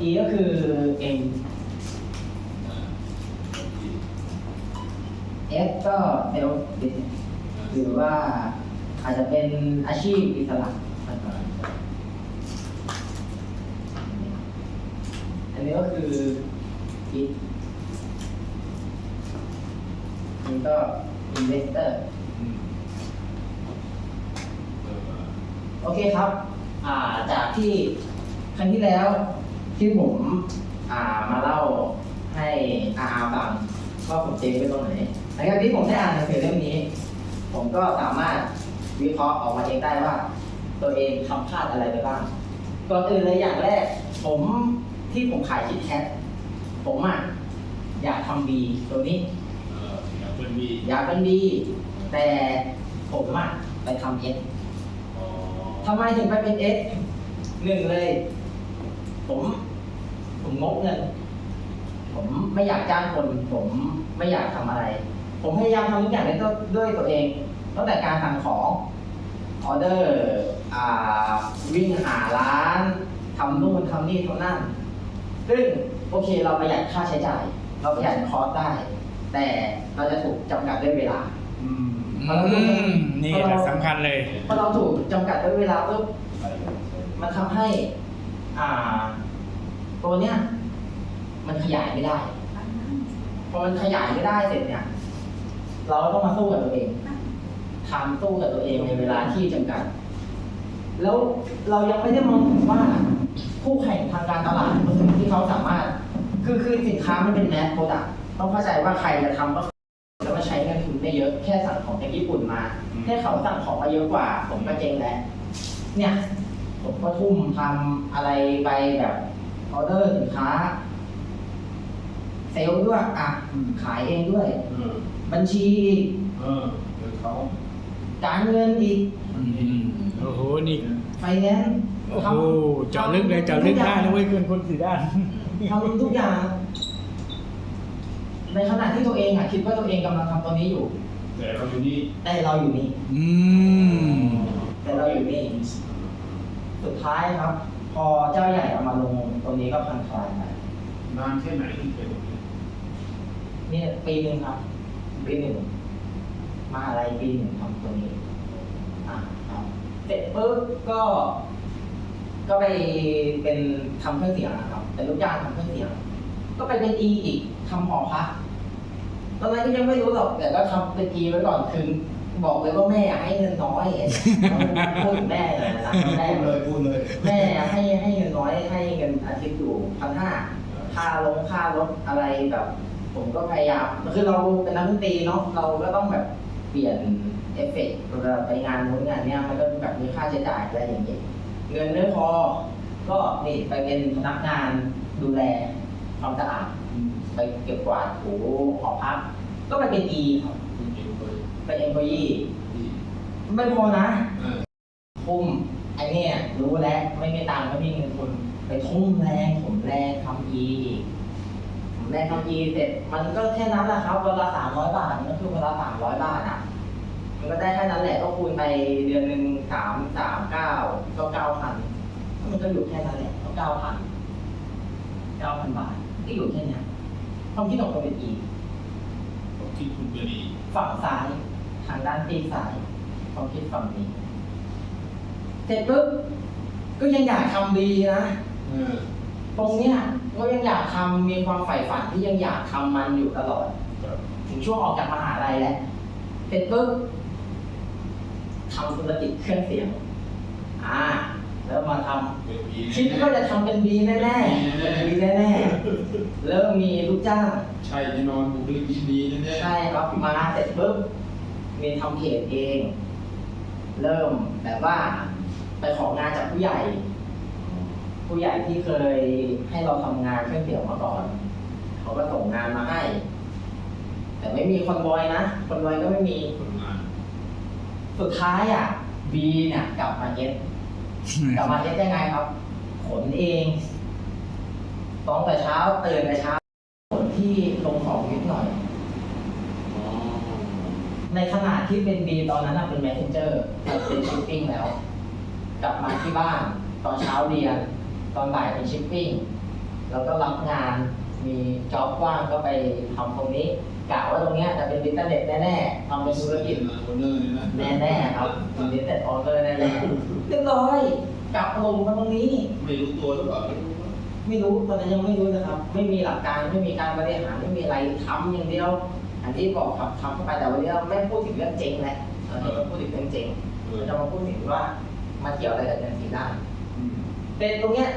E ก็คือ M F ก็เซลฟ์หรือว่าอาจจะเป็นอาชีพอิสระอันนี้ก็คือ It อันนี้ก็ Investor โอเคครับอ่าจากที่ครั้งที่แล้ว ที่ผมอ่ามาเล่าให้อาอาฟังว่าผมเจ๊งไปตรงไหนหลังจากที่ผมได้อ่านหนังสือเล่มนี้ ผมก็สามารถวิเคราะห์ออกมาเองได้ว่า ตัวเองทำพลาดอะไรไปบ้างก่อนอื่นเลยอย่างแรก ผมที่ผมขายคิดแคทผมอะอยากทำบีตัวนี้ เอออยากเป็นมีอยากเป็นบีแต่ผมอะไปทำเอส อ๋อทำไมถึงไปเป็นเอสหนึ่งเลย ผม ผมงกเงิน ผมไม่อยากจ้างคน ผมไม่อยากทำอะไร ผมพยายามทำทุกอย่างด้วยตัวด้วยตัวเอง ตั้งแต่การสั่งของออเดอร์อ่าวิ่งหาร้านทำนู่นทำนี่ทำนั่น ซึ่งโอเคเราประหยัดค่าใช้จ่าย เราประหยัดคอสได้ แต่เราจะถูกจำกัดด้วยเวลา อืมอืมนี่แหละสำคัญเลย พอเราถูกจำกัดด้วยเวลาปุ๊บใช่ใช่มันทำให้ อ่า ตัวเนี้ยมันขยายไม่ได้ พอมันขยายไม่ได้เสร็จเนี่ย เราก็ต้องมาสู้กับตัวเองทำสู้กับตัวเองในเวลาที่จำกัด แล้วเรายังไม่ได้มองถึงว่าคู่แข่งทางการตลาดคนอื่นที่เขาสามารถ คือคือสินค้ามันเป็นแมสโปรดักต้องเข้าใจว่าใครจะทำก็แล้วมาใช้เงินทุนไม่เยอะแค่สั่งของจากญี่ปุ่นมาแค่เขาสั่งของมาเยอะกว่า ผมก็เจ๊งแล้วเนี่ย ผมก็ทุ่มทำอะไรไปแบบออเดอร์สินค้า เซลล์ด้วยอะขายเองด้วยเออบัญชีอีกเออเดี๋ยวเขาการเงินอีกอืมโอ้โห นี่ ไฟแนนซ์โอ้โหเจาะลึกเลยเจาะลึกได้นะเว้ยคุณคุณสีด้าน ทำทุกอย่าง ในขณะที่ตัวเองอะคิดว่าตัวเองกำลังทำตัวนี้อยู่ แต่เราอยู่นี่แต่เราอยู่นี่ อืม แต่เราอยู่นี่ สุดท้ายครับ พอเจ้าใหญ่เอามาลงตัวนี้ก็พันคลายไปนานแค่ไหนที่เป็นแบบนี้นี่ปีหนึ่งครับ ปีหนึ่งมหาอะไรปีหนึ่งทำตัวนี้อะครับเสร็จปุ๊บก็ ก็ไปเป็นทำเครื่องเสียงนะครับเป็นลูกจ้างทำเครื่องเสียง ก็ไปเป็น E อีกทำหอพักตอนนั้นก็ยังไม่รู้หรอกแต่ก็ทำเป็น E ไว้ก่อนคือ บอกเลยว่าแม่ให้เงินน้อยพูดถึงแม่เลยนะแม่พูดเลยพูดเลย แม่ให้ให้เงินน้อยให้เงินอาทิตย์อยู่พันห้าค่าลงค่ารถอะไรแบบ ผมก็พยายามคือเราเป็นนักดนตรีเนาะเราก็ต้องแบบเปลี่ยนเอฟเฟกต์เวลาไปงานนู้นงานเนี้ยมันก็แบบมีค่าใช้จ่ายอะไรอย่างเงี้ยเงินไม่พอ ก็นี่ไปเป็นพนักงานดูแลความสะอาดไปเก็บกวาดถูหอพัก ก็ไปเป็น E ครับคุณ เองเลยเป็น employee ที่ไม่พอนะเออทุ่มไอเนี่ยรู้แล้วไม่มีตังค์ก็มีเงินทุนไปทุ่มแรงผมแรงทำอีกผมแรงทำอีเสร็จมันก็แค่นั้นแหละครับเวลาสามร้อยบาทมันก็คือเวลาสามร้อยบาทอะมันก็ได้แค่นั้นแหละก็คูณไปเดือนหนึ่งสามสามเก้าก็เก้าพันมันก็อยู่แค่นั้นแหละก็เก้าพันเก้าพันบาทก็อยู่แค่เนี้ยความคิดของคนเป็นอีผมคิดคุณเป็นอีกฝั่งซ้าย ทางด้านตีนซ้ายความคิดฝั่งนี้ เสร็จปุ๊บก็ยังอยากทำดีนะเออตรงเนี้ยก็ยังอยากทำมีความใฝ่ฝันที่ยังอยากทำมันอยู่ตลอดแบบถึงช่วงออกจากมหาลัยแล้ว เสร็จปุ๊บทำธุรกิจเครื่องเสียง อ่า แล้วมาทำเป็นอีคิดว่าจะทำเป็นบีแน่ๆเป็นบีแน่ๆเริ่มมีลูกจ้าง ใช่แน่นอนบุคลิกที่ดีแน่ๆใช่ครับมาเสร็จปุ๊บ มีทำเพจเอง เริ่มแบบว่าไปของานจากผู้ใหญ่ ผู้ใหญ่ที่เคยให้เราทำงานเครื่องเสียงมาก่อน เขาก็ส่งงานมาให้ แต่ไม่มีคอนวอยนะคอนวอยก็ไม่มีคนงานสุดท้ายอะบีเนี่ยกลับมาเอสกลับมาเอสยังไงครับ ขนเองตอนแต่เช้าตื่นแต่เช้าขนที่ลงของนิดหน่อยอ๋อ ในขณะที่เป็นบีตอนนั้นนะเป็นแมสเซนเจอร์เป็นชิปปิ้งแล้ว กลับมาที่บ้านตอนเช้าเรียน ตอนบ่ายเป็นชิปปิ้งแล้วก็รับงานมีจ็อบว่างก็ไปทำตรงนี้กะว่าตรงเนี้ยจะเป็นบิสเนสแน่ๆทำเป็นธุรกิจโอเนอร์เนี่ยนะแน่ๆครับเป็นบิสเนสออเดอร์แน่ๆเรียบร้อยกลับลงมาตรงนี้ ไม่รู้ตัวหรือเปล่าไม่รู้ตอนนั้นยังไม่รู้นะครับ ไม่มีหลักการไม่มีการบริหารไม่มีอะไรทำอย่างเดียว อันที่บอกครับทำเข้าไปแต่วันนี้เราไม่พูดถึงเรื่องเจ๊งแล้วเราจะมาพูดถึงเรื่องเจ๊งเออเราจะมาพูดถึงว่ามันเกี่ยวอะไรกับเงินสีได้อืมแต่ตรงเนี้ย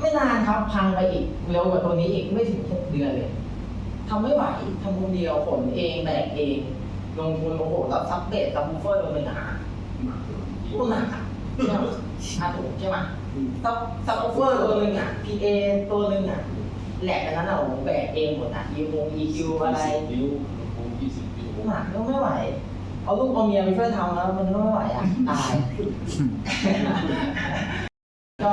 ไม่นานครับพังไปอีกเร็วกว่าตัวนี้อีกไม่ถึงหกเดือนเลยทำไม่ไหวทำคนเดียวขนเองแบกเองลงทุนโอ้โหแล้วซับเบสซับบูฟเฟอร์ตัวหนึ่งหาหนักเลยพูดหนักอะใช่ไหมอะถูกใช่ไหมซับซับบูฟเฟอร์ตัวหนึ่งอะ PA ตัวหนึ่งอะแหลกกันนั้นเราแบกเองหมดอะ EQ EQ อะไรยี่สิบนิ้วลำโพงยี่สิบนิ้ว หนักก็ไม่ไหว เอาลูกเอาเมียไปช่วยทำแล้วมันก็ไม่ไหวอะตาย ก็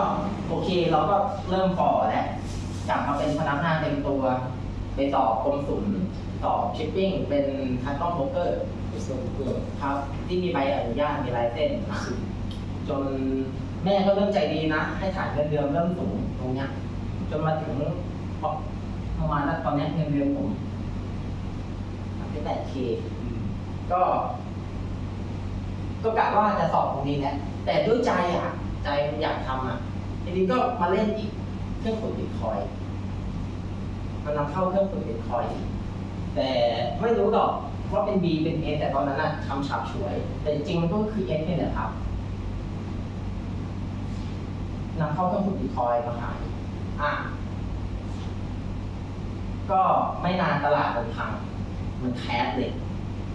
โอเคเราก็เริ่มฝ่อแล้วกลับมาเป็นพนักงานเต็มตัว ไปสอบกรมศุลสอบชิปปิ้งเป็นคัสตอมโบรกเกอร์เพื่อเพื่อครับ ที่มีใบอนุญาตมีลายเส้นมาจนแม่ก็เริ่มใจดีนะ ให้ฐานเงินเดือนเริ่มสูงตรงเนี้ยจนมาถึงประมาณนั้นตอนเนี้ยเงินเดือนผม สามสิบแปดเคอืมก็ ก็กะว่าจะสอบตรงนี้แหละแต่ด้วยใจอะ ใจมันอยากทำอะทีนี้ก็มาเล่นอีกเครื่องขุดบิตคอยน์มันนำเข้าเครื่องขุดบิตคอยน์อีกแต่ไม่รู้หรอกว่าเป็น B เป็น A แต่ตอนนั้นน่ะทำฉาบฉวย แต่จริงๆมันก็คือ S นี่แหละครับนำเข้าเครื่องขุดบิตคอยน์มาขายอะก็ไม่นานตลาดมันพัง มันแคสเลย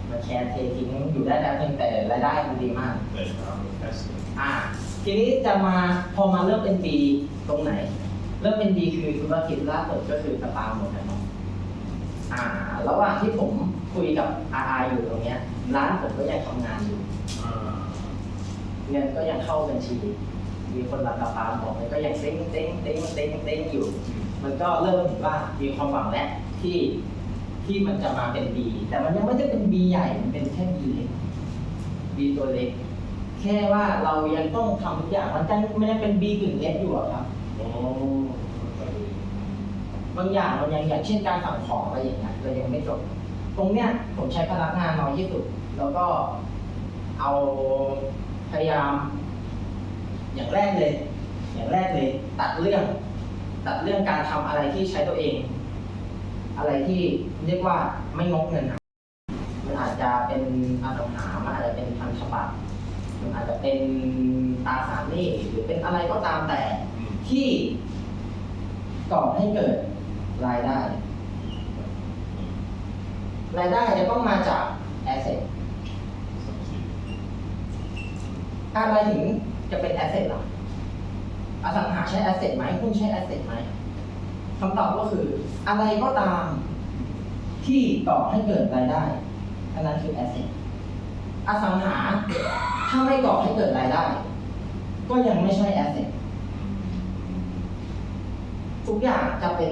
มันแคสเททิ้งอยู่ได้แล้วเพียงแต่รายได้มันดีมาก แต่ทำแค่สิบอ่า ทีนี้จะมาพอมาเริ่มเป็น B ตรงไหน เริ่มเป็น B คือธุรกิจล่าสุดก็คือสปาหมดนะครับอ่า ระหว่างที่ผมคุยกับ RR อยู่ตรงเนี้ย ร้านผมก็ยังทำงานอยู่ อ่าเงินก็ยังเข้าบัญชี มีคนรับสปาบอกมันก็ยังเต้งเต้งเต้งเต้งเต้งอยู่ มันก็เริ่มเห็นว่ามีความหวังแล้วที่ ที่มันจะมาเป็น B แต่มันยังไม่ได้เป็น B ใหญ่มันเป็นแค่ B เล็ก B ตัวเล็ก แค่ว่าเรายังต้องทำทุกอย่างมันยังมันยังเป็น B กึ่งเล็กอยู่อะครับโอ้เข้าใจบางอย่างมันยังอย่างเช่นการสั่งของอะไรอย่างเงี้ยเรายังไม่จบ ตรงเนี้ยผมใช้พนักงานน้อยที่สุด แล้วก็เอาพยายาม อย่างแรกเลย อย่างแรกเลย ตัดเรื่อง ตัดเรื่องการทำอะไรที่ใช้ตัวเอง อะไรที่เรียกว่าไม่งกเงินมันอาจจะเป็นอสังหามันอาจจะเป็นพันธบัตรมันอาจจะเป็นตราสารหนี้หรือเป็นอะไรก็ตามแต่ที่ก่อให้เกิดรายได้ รายได้จะต้องมาจากแอสเซทสามสิบอะไรถึงจะเป็นแอสเซทล่ะอสังหาใช้แอสเซทไหมหุ้นใช้แอสเซทไหม คำตอบก็คือ อะไรก็ตามที่ก่อให้เกิดรายได้อันนั้นคือแอสเซทอสังหา ถ้าไม่ก่อให้เกิดรายได้ ก็ยังไม่ใช่แอสเซททุกอย่างจะเป็น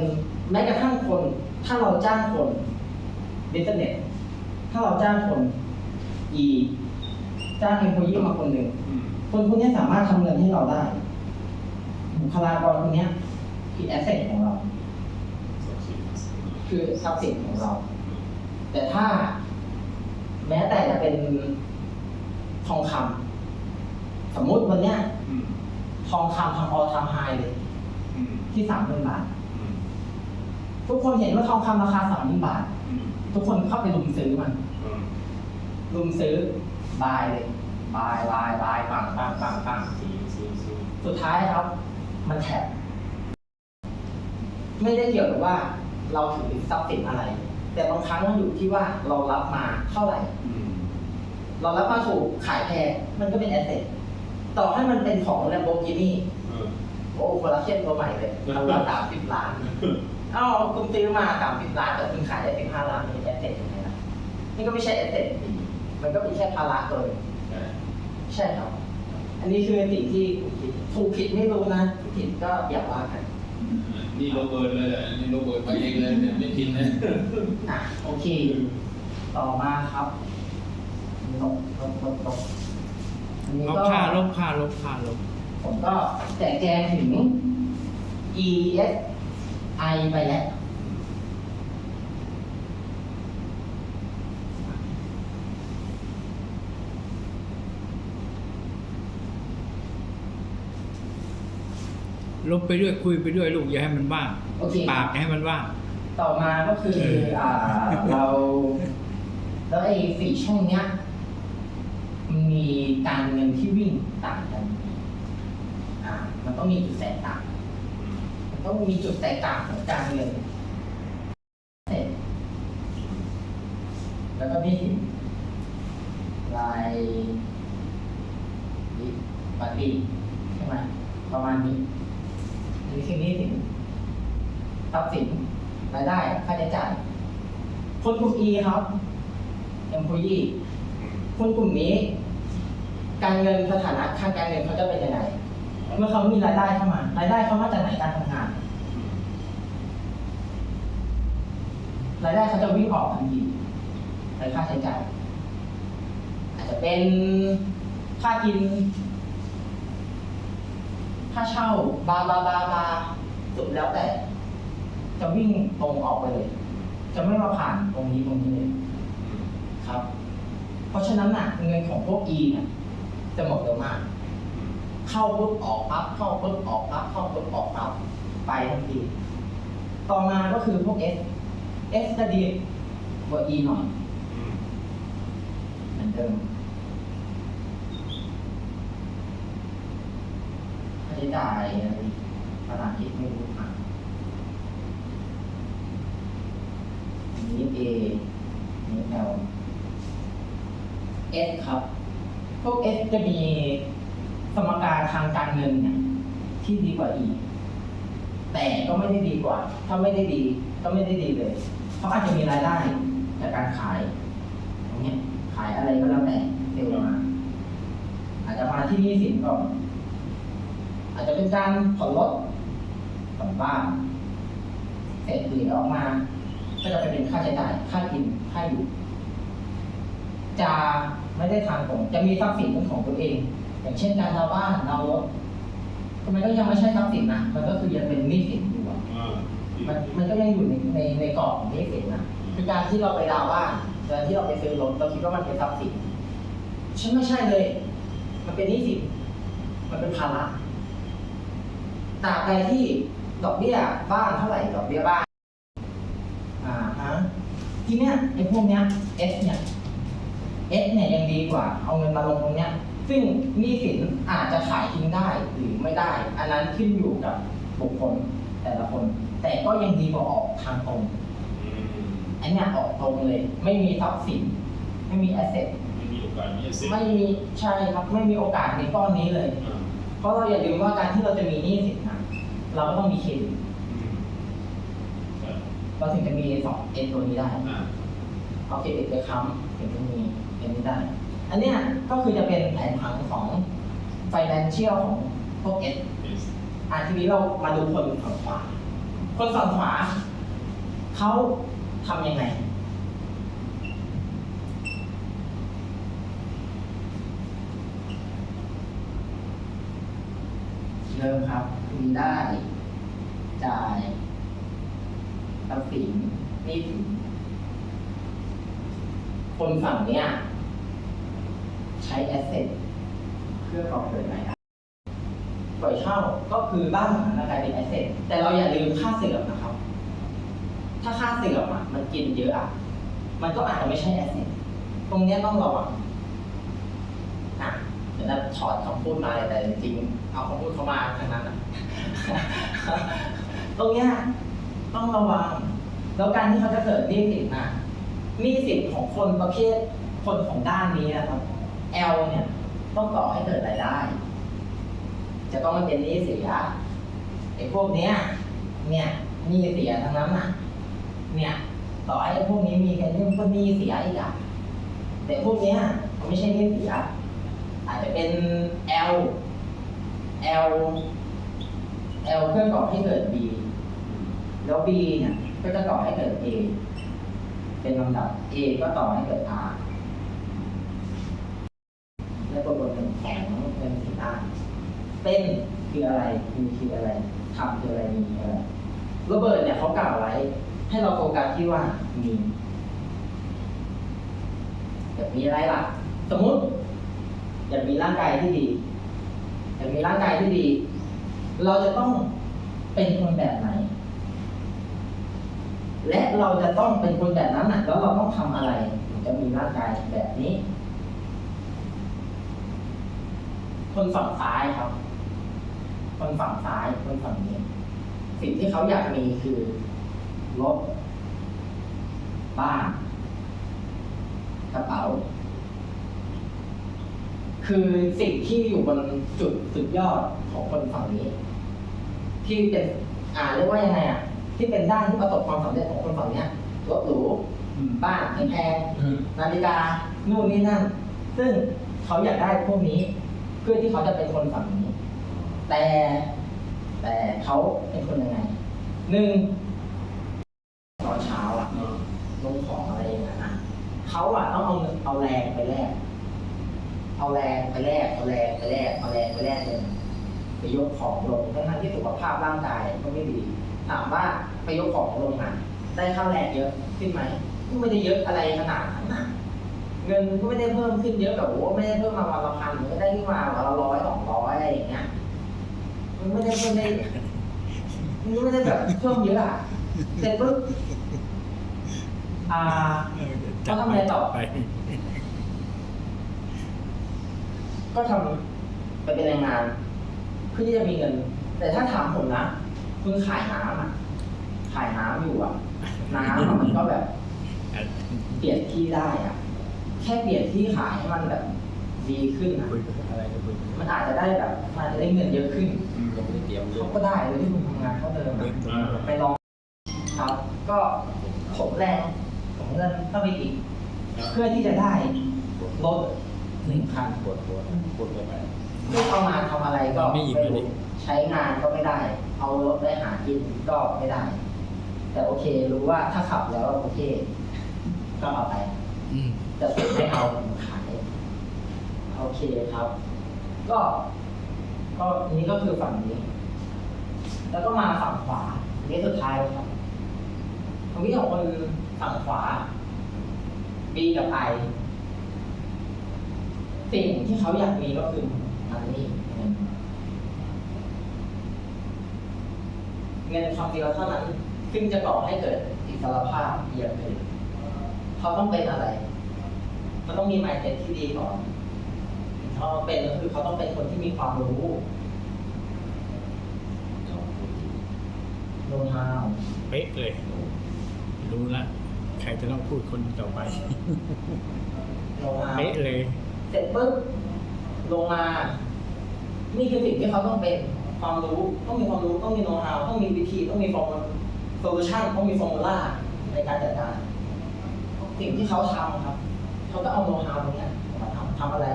แม้กระทั่งคน ถ้าเราจ้างคนบิสเนสถ้าเราจ้างคน อีจ้างเอ็มพยี่มาคนหนึ่งคนคนนี้สามารถทำเงินให้เราได้บุคลากรคนนี้คือแอสเซทของเรา คือทรัพย์สินของเรา แต่ถ้าแม้แต่จะเป็นทองคำสมมุติวันเนี้ยอืมทองคำทำออทำไฮเลยอืมที่สามหมื่นบาท อืมทุกคนเห็นว่าทองคำราคาสามหมื่นบาท อืมทุกคนเข้าไปลุมซื้อมัน อืมลุมซื้อบายเลยบายบายบายปังปังปังปังซื้อซื้อซื้อสุดท้ายครับ มันแถบไม่ได้เกี่ยวกับว่า เราถือทรัพย์สินอะไร แต่บางครั้งมันอยู่ที่ว่าเรารับมาเท่าไหร่ อืมเรารับมาถูกขายแพงมันก็เป็นแอสเซทต่อให้มันเป็นของ Lamborghini เออโอ้คนละเทียบตัวใหม่เลยคันละสามสิบล้าน เอ้าคุณซื้อมาสามสิบล้านแต่คุณขายได้สิบห้าล้านนี่แอสเซทยังไงล่ะนี่ก็ไม่ใช่แอสเซทมันก็เป็นแค่ภาระตัวหนึ่งใช่ใช่ครับ อันนี้คือสิ่งที่ถูกผิดไม่รู้นะผิดก็อย่าว่ากัน นี่โรเบิร์ตเลยแหละนี่โรเบิร์ตไปเองเลยเนี่ยไม่พินนะอะโอเค ต่อมาครับลบลบลบลบอันนี้ลบก็ค่าลบค่าลบค่าลบผมก็แจกแจงถึง ES I ไปแล้ว ลบไปด้วยคุยไปด้วยลูกอย่าให้มันว่างโอเค ปากอย่าให้มันว่าง ต่อมาก็คือเอออ่อ่าเราแล้วไอ้สี่ช่องเนี้ยมันมีการเงินที่วิ่งต่างกันอ่ามันต้องมีจุดแตกต่างมันต้องมีจุดแตกต่างของการเงินเสร็จแล้วก็นี่ลายดิปาร์ตี้ใช่ไหมประมาณนี้ อันนี้คือหนี่สินทรัพย์สินรายได้ค่าใช้จ่าย คนกลุ่ม E ครับ employee คนกลุ่มนี้ การเงินสถานะทางการเงินเขาจะเป็นยังไงเมื่อเขามีรายได้เข้ามารายได้เขามาจากไหนการทำงานรายได้เขาจะวิ่งออกทันทีในค่าใช้จ่ายอาจจะเป็นค่ากิน ค่าเช่าบาบาบาบาสุดแล้วแต่ จะวิ่งตรงออกไปเลย จะไม่มาผ่านตรงนี้ตรงนี้เลยครับ เพราะฉะนั้นน่ะเงินของพวก E เนี่ยจะหมดเร็วมาก เข้าปุ๊บออกปั๊บเข้าปุ๊บออกปั๊บเข้าปุ๊บออกปั๊บไปทันที ต่อมาก็คือพวก S S จะดีกว่า E หน่อยเหมือนเดิมค่าใช้จ่ายอะไรภาษาอังกฤษไม่รู้อะอันนี้ A อันนี้ L S ครับ พวก S จะมีสมการทางการเงินเนี่ยที่ดีกว่า E แต่ก็ไม่ได้ดีกว่า ถ้าไม่ได้ดีก็ไม่ได้ดีเลยเพราะอาจจะมีรายได้จากการขายอย่างเงี้ยขายอะไรก็แล้วแต่เซลล์มาอาจจะมาที่นี่สินก่อน อาจจะเป็นการผ่อนรถผ่อนบ้านเสร็จเหลือออกมา ก็จะไปเป็นค่าใช้จ่ายค่ากินค่าอยู่ จะไม่ได้ทางตรงจะมีทรัพย์สินเป็นของตัวเอง อย่างเช่นการดาวน์บ้านดาวน์รถทำไมก็ยังไม่ใช่ทรัพย์สินนะมันก็คือยังเป็นหนี้สินอยู่อะมันมันก็ยังอยู่ในในในกรอบของหนี้สินนะคือการที่เราไปดาวน์บ้านการที่เราไปซื้อรถเราคิดว่ามันเป็นทรัพย์สินฉันไม่ใช่เลย มันเป็นหนี้สินมันเป็นภาระ ตราบใดที่ดอกเบี้ยบ้านเท่าไหร่ดอกเบี้ยบ้านอ่าฮะทีเนี้ยไอ้พวกเนี้ย S เนี่ย S เนี่ยยังดีกว่า เอาเงินมาลงตรงเนี้ย ซึ่งหนี้สินอาจจะขายทิ้งได้หรือไม่ได้ อันนั้นขึ้นอยู่กับบุคคลแต่ละคน แต่ก็ยังดีกว่าออกทางตรงอันเนี้ยออกตรงเลย ไม่มีทรัพย์สิน ไม่มีแอสเซทไม่มีโอกาสที่จะเซ็นไม่มีใช่ครับไม่มีโอกาสในก้อนนี้เลยอ่า เพราะเราอย่าลืมว่าการที่เราจะมีหนี้สินนะเราก็ต้องมีเครดิตอืมใช่เราถึงจะมีสองเอ็นตัวนี้ได้อ่าเอาเครดิตไปค้ำถึงจะมีเอ็นนี้ได้ อันเนี้ยก็คือจะเป็นแผนผังของ financial ของพวก S เอสอะทีนี้เรามาดูคนฝั่งขวา คนฝั่งขวาเขาทำยังไง เริ่มครับ มีได้ จ่ายทรัพย์สินนี่สินคนฝั่งเนี้ยใช้แอสเซทเพื่อก่อเกิดรายได้ปล่อยเช่าก็คือบ้านหลังนั้นกลายเป็นแอสเซทแต่เราอย่าลืมค่าเสื่อมนะครับ ถ้าค่าเสื่อมอะมันกินเยอะอะมันก็อาจจะไม่ใช่แอสเซทตรงเนี้ยต้องระวังะเดี๋ยวถอดคำพูดมาเลยแต่จริงเอาคำพูดเข้ามาทางนั้นตรงเนี้ยต้องระวัง แล้วการที่เขาจะเกิดหนี้สินอะหนี้สินของคนประเภทคนของด้านนี้นะครับ L เนี่ยต้องก่อให้เกิดรายได้ จะต้องไม่เป็นหนี้เสียไอ้พวกเนี้ยเนี่ยหนี้เสียทั้งนั้นน่ะ เนี่ยต่อให้พวกนี้มีกันเรื่องก็หนี้เสียอีกอะแต่พวกเนี้ยไม่ใช่หนี้เสีย อาจจะเป็น L L L เพื่อก่อให้เกิด B แล้ว B เนี่ยก็จะก่อให้เกิด A เป็นลำดับ A ก็ต่อให้เกิด R และตัวบทหนึ่งของเงินสี่ด้านเต้นคืออะไรมีคืออะไรทำคืออะไรมีอะไรโรเบิร์ตเนี่ยเขากล่าวไว้ ให้เราโฟกัสที่ว่ามีอยากมีอะไรล่ะ สมมติ อยากมีร่างกายที่ดี อยากมีร่างกายที่ดี เราจะต้องเป็นคนแบบไหน และเราจะต้องเป็นคนแบบนั้นน่ะแล้วเราต้องทำอะไรถึงจะมีร่างกายแบบนี้ คนฝั่งซ้ายครับ คนฝั่งซ้าย คนฝั่งนี้ สิ่งที่เขาอยากมีคือรถบ้านกระเป๋า คือสิ่งที่อยู่บนจุดสุดยอดของคนฝั่งนี้ ที่เป็นอ่าเรียกว่ายังไงอะที่เป็นด้านที่ประสบความสำเร็จของคนฝั่งเนี้ยรถหรูอืมบ้านแพงอืมๆนาฬิกานู่นนี่นั่น ซึ่งเขาอยากได้พวกนี้ เพื่อที่เขาจะเป็นคนฝั่งนี้ แต่ แต่เขาเป็นคนยังไงหนึ่งตอนเช้าอะอ่าลงของอะไรอย่างเงี้ยนะเขาอะต้องเอาเงินเอาแรงไปแลก เอาแรงไปแลกเอาแรงไปแลกเอาแรงไปแลกเงินไปยกของลงทั้งๆที่สุขภาพร่างกายก็ไม่ดี ถามว่าไปยกของลงมาได้ค่าแรงเยอะขึ้นไหมก็ไม่ได้เยอะอะไรขนาดนั้นนะเงินก็ไม่ได้เพิ่มขึ้นเยอะแบบโอ้ไม่ได้เพิ่มมาวันละพันมันก็ได้ขึ้นมาวันละร้อยสองร้อยอะไรอย่างเงี้ยมันไม่ได้เพิ่มได้มันไม่ได้แบบเพิ่มเยอะอะเสร็จปุ๊บอ่าจัดเขาทำอะไรต่อ ไป ก็ทำไปเป็นแรงงาน เพื่อที่จะมีเงิน แต่ถ้าถามผมนะคุณขายน้ำอะ ขายน้ำอยู่อะ น้ำอะมันก็แบบ เปลี่ยนที่ได้อะ แค่เปลี่ยนที่ขายให้มันแบบ ดีขึ้นอะ คุยกันอะไรก็คุยกันมันอาจจะได้แบบมันอาจจะได้เงินเยอะขึ้น อืมเราไม่ได้เตรียมเยเขาก็ได้โดยที่คุณทำงานเท่าเดิมอะมต้นไปลองครับ ก็ผมแรงผมเงินเข้าไปอีก เพื่อที่จะได้ร ถหนึ่งคันปวดปวดปวดไปไม่เอามาทำอะไรก็มันไม่อิ่มเลยดิใช้งานก็ไม่ได้ เอารถได้หากินก็ไม่ได้ แต่โอเครู้ว่าถ้าขับแล้วโอเค ก็เอาไปอืมแต่ผมไม่เอาผมขายโอเคครับ ก็ ก็นี้ก็คือฝั่งนี้ แล้วก็มาฝั่งขวาอันนี้สุดท้ายแล้วครับตรงนี้ของคนฝั่งขวา B กับ I สิ่งที่เขาอยากมีก็คือมันนี่เงินเงินคำเดียวเท่านั้น ซึ่งจะก่อให้เกิดอิสรภาพเยียบเลยเขาต้องเป็นอะไรเขาต้องมี mindset ที่ดีก่อนเขาเป็นก็คือเขาต้องเป็นคนที่มีความรู้ know how เป๊ะเลย รู้ละ ใครจะต้องพูดคนต่อไป know how เป๊ะเลย เสร็จปุ๊บลงมา นี่คือสิ่งที่เขาต้องเป็นความรู้ต้องมีความรู้ต้องมีโน้ตฮาวต้องมีวิธีต้องมีฟอร์มโซลูชันต้องมีฟอร์มูล่าในการจัดการสิ่งที่เขาทำครับ เขาก็เอาโน้ตฮาวตรงนี้มาทำทำอะไร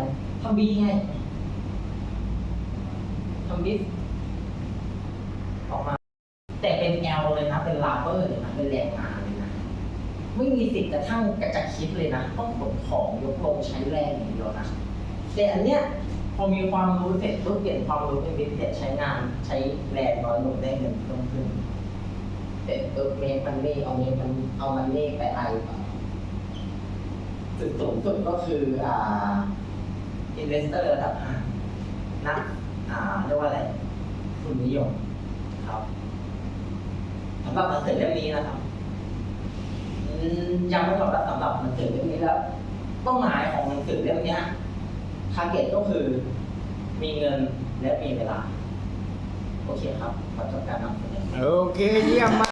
ทำบีไงทำบิสออกมา แต่เป็นแอลเลยนะ เป็นลาเบอร์เลยนะ เป็นแรงงานเลยนะ ไม่มีสิทธิ์กระทั่งกระจะคิดเลยนะต้องขนของยกลงใช้แรงอย่างเดียวนะแต่อันเนี้ยพอมีความรู้เสร็จปุ๊บเปลี่ยนความรู้เป็นบิสเสใช้งานใช้แรงน้อยลงได้เงินเพิ่มขึ้นเสร็จปุ๊บเมคมันนี่เอาเมคมันเอามันนี่ไปไอต่อจุดสูงสุดก็คืออ่าอินเวสเตอร์ระดับห้านักอ่าเรียกว่าอะไรทุนนิยมครับสำหรับหนังสือเล่มนี้นะครับ ยังไม่หมดแล้วสำหรับหนังสือเล่มนี้แล้วเป้าหมายของหนังสือเล่มนี้ทาร์เก็ตก็คือมีเงินและมีเวลา โอเคครับขอจบการนำเสนอโอเคเยี่ยมมาก